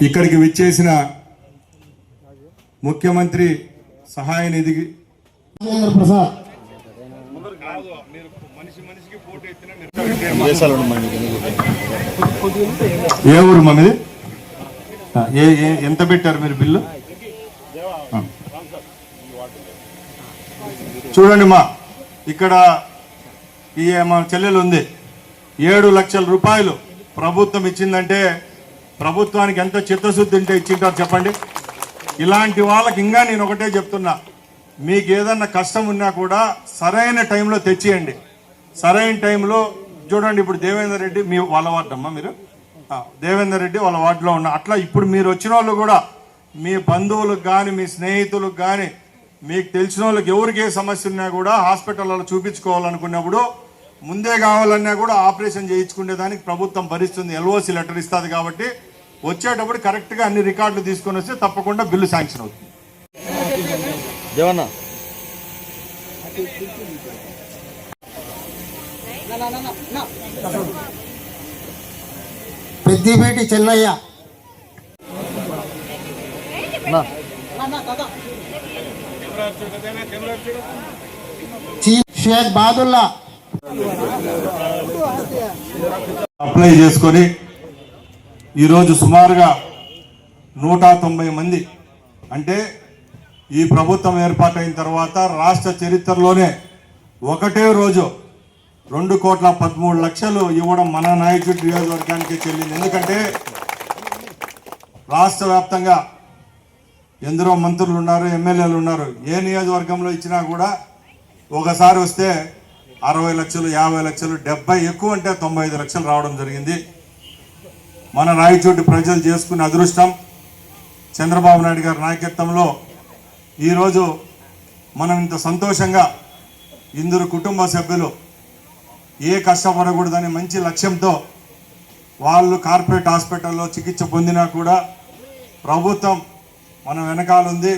ఇక్కడికి విచ్చేసిన ముఖ్యమంత్రి సహాయ నిధికి ప్రసాద్. ఏ ఊరు ఏ- ఎంత పెట్టారు మీరు బిల్లు? చూడండి మా ఇక్కడ ఈ మా చెల్లెలు ఉంది. ఏడు లక్షల రూపాయలు ప్రభుత్వం ఇచ్చిందంటే ప్రభుత్వానికి ఎంత చిత్తశుద్ధి ఉంటే ఇచ్చింటారు చెప్పండి? ఇలాంటి వాళ్ళకి ఇంకా నేను ఒకటే చెప్తున్నా. మీకు ఏదన్నా కష్టం ఉన్నా కూడా సరైన టైంలో తెచ్చియండి. సరైన టైంలో చూడండి ఇప్పుడు దేవేందర్ రెడ్డి మీ వాళ్ళ వార్డమ్మా మీరు? దేవేందర్ రెడ్డి వాళ్ళ వార్డులో ఉన్న. అట్లా ఇప్పుడు మీరు వచ్చిన వాళ్ళు కూడా మీ బంధువులకు కానీ మీ స్నేహితులకు కానీ మీకు తెలిసిన వాళ్ళకి ఎవరికి ఏ సమస్య ఉన్నా కూడా హాస్పిటల్లో చూపించుకోవాలనుకున్నప్పుడు ముందే కావాలన్నా కూడా ఆపరేషన్ చేయించుకునే దానికి ప్రభుత్వం భరిస్తుంది. ఎల్ఓసి లెటర్ ఇస్తుంది కాబట్టి వచ్చేటప్పుడు కరెక్ట్గా అన్ని రికార్డులు తీసుకొని వస్తే తప్పకుండా బిల్లు శాంక్షన్ అవుతుంది. దేవన్నా. పెద్దిపేటి చెన్నయ్య. షేక్ బాదుల్లా అప్లై చేసుకొని ఈరోజు సుమారుగా నూట తొంభై మంది అంటే ఈ ప్రభుత్వం ఏర్పాటైన తర్వాత రాష్ట్ర చరిత్రలోనే ఒకటే రోజు రెండు కోట్ల పదమూడు లక్షలు ఇవ్వడం మన నాయకుడి నియోజకవర్గానికి చెల్లింది. ఎందుకంటే రాష్ట్ర వ్యాప్తంగా ఎందరో మంత్రులు ఉన్నారు ఎమ్మెల్యేలు ఉన్నారు. ఏ నియోజకవర్గంలో ఇచ్చినా కూడా ఒకసారి వస్తే అరవై లక్షలు యాభై లక్షలు డెబ్బై ఎక్కువ అంటే తొంభై ఐదు లక్షలు రావడం జరిగింది. మన రాయచోటి ప్రజలు చేసుకున్న అదృష్టం చంద్రబాబు నాయుడు గారి నాయకత్వంలో ఈరోజు మనం ఇంత సంతోషంగా ఇందరు కుటుంబ సభ్యులు ఏ కష్టపడకూడదనే మంచి లక్ష్యంతో వాళ్ళు కార్పొరేట్ హాస్పిటల్లో చికిత్స పొందినా కూడా ప్రభుత్వం మనం వెనకాల ఉంది.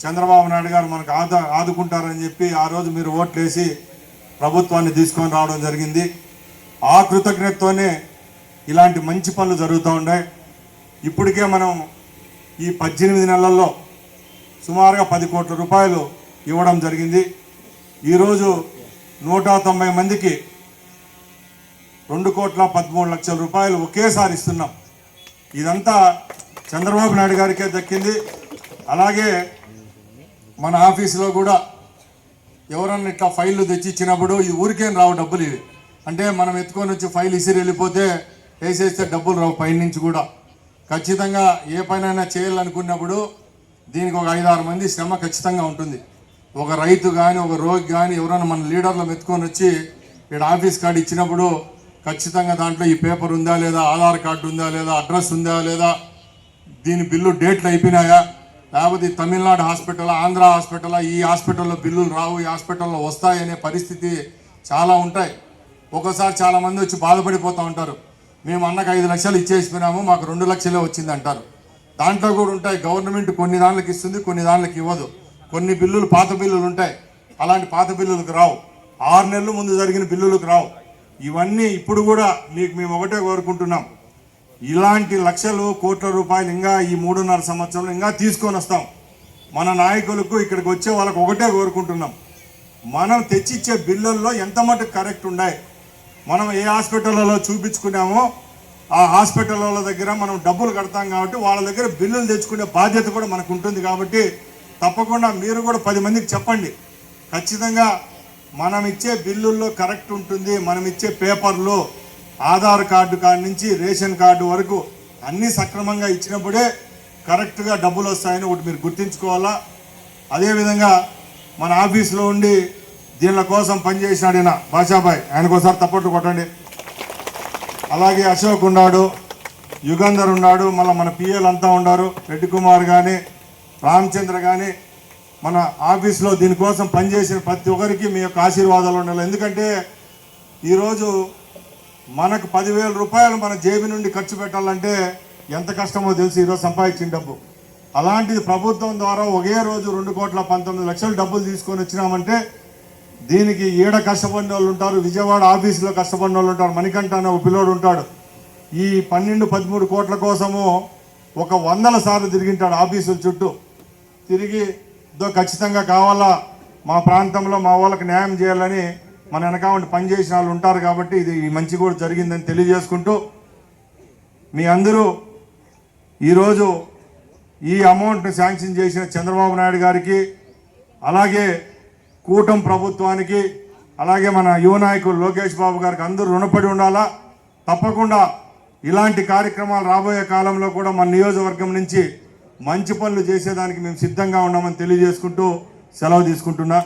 చంద్రబాబు నాయుడు గారు మనకు ఆద ఆదుకుంటారని చెప్పి ఆ రోజు మీరు ఓట్లేసి ప్రభుత్వాన్ని తీసుకొని రావడం జరిగింది. ఆ కృతజ్ఞతతోనే ఇలాంటి మంచి పనులు జరుగుతూ ఉన్నాయి. ఇప్పటికే మనం ఈ పద్దెనిమిది నెలల్లో సుమారుగా పది కోట్ల రూపాయలు ఇవ్వడం జరిగింది. ఈరోజు నూట తొంభై మందికి రెండు కోట్ల పదమూడు లక్షల రూపాయలు ఒకేసారి ఇస్తున్నాం. ఇదంతా చంద్రబాబు నాయుడు గారికే దక్కింది. అలాగే మన ఆఫీసులో కూడా ఎవరన్నా ఇట్లా ఫైళ్ళు తెచ్చి ఇచ్చినప్పుడు ఈ ఊరికేం రావు డబ్బులు ఇవి. అంటే మనం ఎత్తుకొని వచ్చి ఫైల్ ఇసిరి వెళ్ళిపోతే వేసేస్తే డబ్బులు రావు పైన నుంచి కూడా. ఖచ్చితంగా ఏ పనైనా చేయాలనుకున్నప్పుడు దీనికి ఒక ఐదారు మంది శ్రమ ఖచ్చితంగా ఉంటుంది. ఒక రైతు కానీ ఒక రోగి కానీ ఎవరైనా మన లీడర్లు ఎత్తుకొని వచ్చి ఇక్కడ ఆఫీస్ కార్డు ఇచ్చినప్పుడు ఖచ్చితంగా దాంట్లో ఈ పేపర్ ఉందా లేదా ఆధార్ కార్డు ఉందా లేదా అడ్రస్ ఉందా లేదా దీని బిల్లు డేట్లు అయిపోయినాయా? లేకపోతే తమిళనాడు హాస్పిటల్ ఆంధ్ర హాస్పిటల్ ఈ హాస్పిటల్లో బిల్లులు రావు ఈ హాస్పిటల్లో వస్తాయనే పరిస్థితి చాలా ఉంటాయి. ఒక్కోసారి చాలామంది వచ్చి బాధపడిపోతూ ఉంటారు. మేము అన్నకు ఐదు లక్షలు ఇచ్చేసిపోయినాము మాకు రెండు లక్షలే వచ్చింది అంటారు. దాంట్లో కూడా ఉంటాయి. గవర్నమెంట్ కొన్ని దానికి ఇస్తుంది కొన్ని దానికి ఇవ్వదు. కొన్ని బిల్లులు పాత బిల్లులు ఉంటాయి. అలాంటి పాత బిల్లులకు రావు. ఆరు నెలల ముందు జరిగిన బిల్లులకు రావు. ఇవన్నీ ఇప్పుడు కూడా మీకు మేము ఒకటే కోరుకుంటున్నాం. ఇలాంటి లక్షలు కోట్ల రూపాయలు ఇంకా ఈ మూడున్నర సంవత్సరంలో ఇంకా తీసుకొని వస్తాం. మన నాయకులకు ఇక్కడికి వచ్చే వాళ్ళకు ఒకటే కోరుకుంటున్నాం. మనం తెచ్చిచ్చే బిల్లుల్లో ఎంత మటుకు కరెక్ట్ ఉన్నాయి మనం ఏ హాస్పిటల్లో చూపించుకున్నామో ఆ హాస్పిటల్ల దగ్గర మనం డబ్బులు కడతాం కాబట్టి వాళ్ళ దగ్గర బిల్లులు తెచ్చుకునే బాధ్యత కూడా మనకు ఉంటుంది కాబట్టి తప్పకుండా మీరు కూడా పది మందికి చెప్పండి. ఖచ్చితంగా మనం ఇచ్చే బిల్లుల్లో కరెక్ట్ ఉంటుంది మనం ఇచ్చే పేపర్లు ఆధార్ కార్డు కాడి నుంచి రేషన్ కార్డు వరకు అన్నీ సక్రమంగా ఇచ్చినప్పుడే కరెక్ట్గా డబ్బులు వస్తాయని ఒకటి మీరు గుర్తుంచుకోవాలా? అదేవిధంగా మన ఆఫీస్లో ఉండి దీనిల కోసం పనిచేసినాడు ఈయన భాషాబాయ్ ఆయనకు ఒకసారి తప్పట్టు కొట్టండి. అలాగే అశోక్ ఉన్నాడు యుగంధర్ ఉన్నాడు మళ్ళీ మన పిఎల్ అంతా ఉన్నారు రెడ్డి కుమార్ కానీ రామచంద్ర కానీ మన ఆఫీస్లో దీనికోసం పనిచేసిన ప్రతి ఒక్కరికి మీ యొక్క ఆశీర్వాదాలు ఉండాలి. ఎందుకంటే ఈరోజు మనకు పదివేల రూపాయలు మన జేబు నుండి ఖర్చు పెట్టాలంటే ఎంత కష్టమో తెలిసి ఈరోజు సంపాదించిన డబ్బు. అలాంటిది ప్రభుత్వం ద్వారా ఒకే రోజు రెండు కోట్ల పంతొమ్మిది లక్షలు డబ్బులు తీసుకొని వచ్చినామంటే దీనికి ఈడ కష్టపడిన వాళ్ళు ఉంటారు విజయవాడ ఆఫీసులో కష్టపడిన వాళ్ళు ఉంటారు మణికంఠ అనే ఒక పిల్లోడు ఉంటాడు. ఈ పన్నెండు పదమూడు కోట్ల కోసము ఒక వందల సార్లు తిరిగింటాడు ఆఫీసుల చుట్టూ. తిరిగి ఇదో ఖచ్చితంగా కావాలా? మా ప్రాంతంలో మా వాళ్ళకి న్యాయం చేయాలని మన వెనకామంటి పనిచేసిన వాళ్ళు ఉంటారు కాబట్టి ఇది మంచి కూడా జరిగిందని తెలియజేసుకుంటూ మీ అందరూ ఈరోజు ఈ అమౌంట్ను శాంక్షన్ చేసిన చంద్రబాబు నాయుడు గారికి అలాగే కూటం ప్రభుత్వానికి అలాగే మన యువ నాయకులు లోకేష్ బాబు గారికి అందరూ రుణపడి ఉండాలా? తప్పకుండా ఇలాంటి కార్యక్రమాలు రాబోయే కాలంలో కూడా మన నియోజకవర్గం నుంచి మంచి పనులు చేసేదానికి మేము సిద్ధంగా ఉన్నామని తెలియజేసుకుంటూ సెలవు తీసుకుంటున్నా.